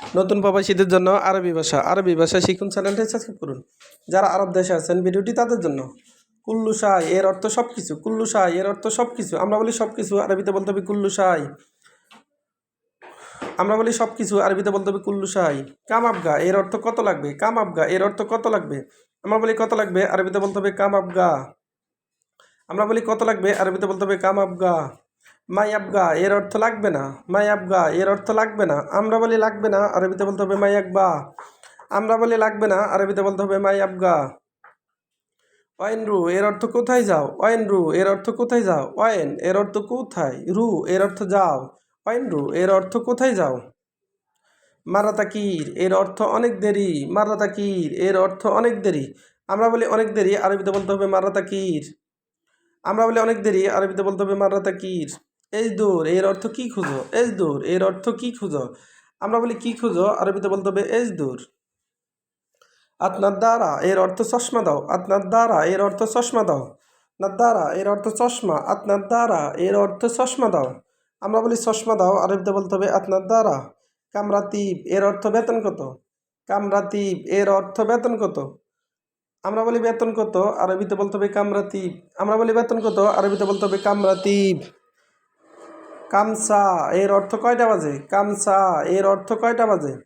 নতুন প্রবাসীদের জন্য আরবি ভাষা। আরবি ভাষা শিখুন, চ্যানেলটি সাবস্ক্রাইব করুন। যারা আরব দেশে আছেন, ভিডিওটি তাদের জন্য। কুল্লু সাই এর অর্থ সব কিছু কুল্লু সাই এর অর্থ সব কিছু আমরা বলি সব কিছু আরবিতে বলতে হবে কুল্লু সাই আমরা বলি সব কিছু আরবিতে বলতে হবে কুল্লু সাই কাম আবগা, এর অর্থ কত লাগবে? কাম আবগা, এর অর্থ কত লাগবে? আমরা বলি কত লাগবে? আরবিতে বলতে হবে কাম আবগা। আমরা বলি কত লাগবে? আরবিতে বলতে হবে কাম আবগা। মাই আবগা, এর অর্থ লাগবে না। মাই আবগা, এর অর্থ লাগবে না। আমরা বলি লাগবে না, আরবিতে বলতে হবে মাই আকবা আমরা বলি লাগবে না, আরবিতে বলতে হবে মাই আবগা। ওয়েন রু এর অর্থ কোথায় যাও? ওয়েন রু এর অর্থ কোথায় যাও? ওয়েন এর অর্থ কোথায়? রু, এর অর্থ যাও। ওয়েন রু এর অর্থ কোথায় যাও? মারাতাকির, এর অর্থ অনেক দেরি। মারাতাকির, এর অর্থ অনেক দেরি। আমরা বলি অনেক দেরি, আরবিতে বলতে হবে মারাতাকির। আমরা বলি অনেক দেরি, আরবিতে বলতে হবে মারাতাকির। এজ দূর, এর অর্থ কি খুঁজো? এজ দূর, এর অর্থ কি খুঁজো? আমরা বলি, কি খুঁজো? আরবিতে বলতে হবে এজ দূর। আপনার দ্বারা এর অর্থ চশমা দাও। আপনার দ্বারা এর অর্থ চশমা দাও। নাদ্দারা, এর অর্থ চশমা। আপনার দ্বারা এর অর্থ চশমা দাও। আমরা বলি, চশমা দাও। আরবিতে বলতে হবে আপনার দ্বারা কামরাতিব, এর অর্থ বেতন কত? কামরাতিব, এর অর্থ বেতন কত? আমরা বলি, বেতন কত? আরবিতে বলতে হবে, কামরাতিব। আমরা বলি, বেতন কত? আরবিতে বলতে হবে, কামরাতিব। কামসা, এর অর্থ কয়টা বাজে? কামসা, এর অর্থ কয়টা বাজে?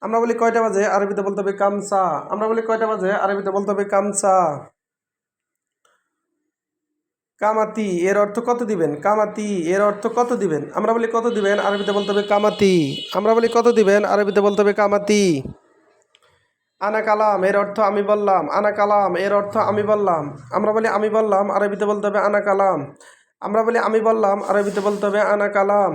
আমরা বলি কয়টা বাজে? আরবিতে বলতে হবে কামসা। আমরা বলি কয়টা বাজে? আরবিতে বলতে হবে কামসা। কামাতি, এর অর্থ কত দিবেন? কামাতি, এর অর্থ কত দিবেন? আমরা বলি কত দিবেন? আরবিতে বলতে হবে কামাতি। আমরা বলি কত দিবেন? আরবিতে বলতে হবে কামাতি। আনা কালাম, এর অর্থ আমি বললাম। আনা কালাম, এর অর্থ আমি বললাম। আমরা বলি আমি বললাম, আরবিতে বলতে হবে আনা কালাম। আমরা বলি আমি বললাম আরবিতে বলতে হবে আনা কালাম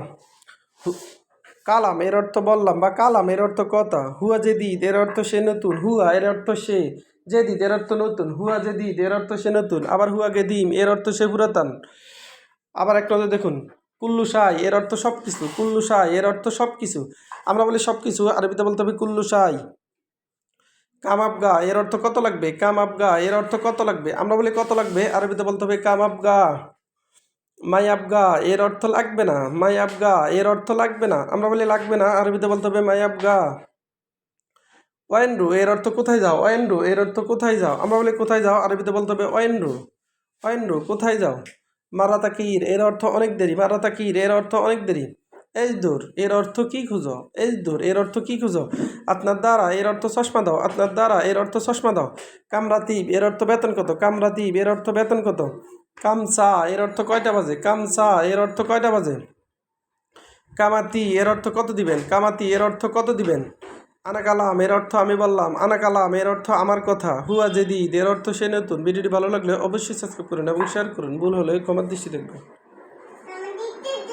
কালাম এর অর্থ বললাম বা কালাম এর অর্থ কথা হুয়া জেদিদ এর অর্থ সে নতুন হুয়া এর অর্থ সে জেদিদ এর অর্থ নতুন হুয়া জেদিদ এর অর্থ সে নতুন আবার হুয়া গেদিম এর অর্থ সে পুরাতন আবার একটা নজর দেখুন কুল্লু সাই এর অর্থ সব কিছু কুল্লু সাই এর অর্থ সব কিছু আমরা বলি সব কিছু আরবিতে বলতে হবে কুল্লু সাই কাম আবগা এর অর্থ কত লাগবে কাম আবগা এর অর্থ কত লাগবে আমরা বলি কত লাগবে আরবিতে বলতে হবে কাম আবগা মাই আবগা, এর অর্থ লাগবে না। মাই আবগা, এর অর্থ লাগবে না। আমরা বলি লাগবে না, আরবিতে বলতে হবে মাই আবগা। ওয়েন্ডু এর অর্থ কোথায় যাও? ওয়েন্ডু এর অর্থ কোথায় যাও? আমরা বলি কোথায় যাও, আরবিতে বলতে হবে ওয়েন্ডু ওয়েন্ডু কোথায় যাও? মারাতাকির, এর অর্থ অনেক দেরি, মারাতাকির, এর অর্থ অনেক দেরি। এজ দূর এর অর্থ কি খুঁজো এজ দূর এর অর্থ কি খুঁজো আপনার দ্বারা এর অর্থ চশমা দাও আপনার দ্বারা এর অর্থ চশমা দাও কামরা কামরাতিব এর অর্থ বেতন কত কামরাতিব এর অর্থ বেতন কত কামসা এর অর্থ কয়টা বাজে কামসা এর অর্থ কয়টা বাজে কামাতি এর অর্থ কত দিবেন কামাতি এর অর্থ কত দিবেন আনা কালাম এর অর্থ আমি বললাম আনা কালাম এর অর্থ আমার কথা হুয়া জেদিদ এর অর্থ সে নতুন ভিডিওটি ভালো লাগলে অবশ্যই সাবস্ক্রাইব করুন এবং শেয়ার করুন ভুল হলে কমার দৃষ্টি দেখবেন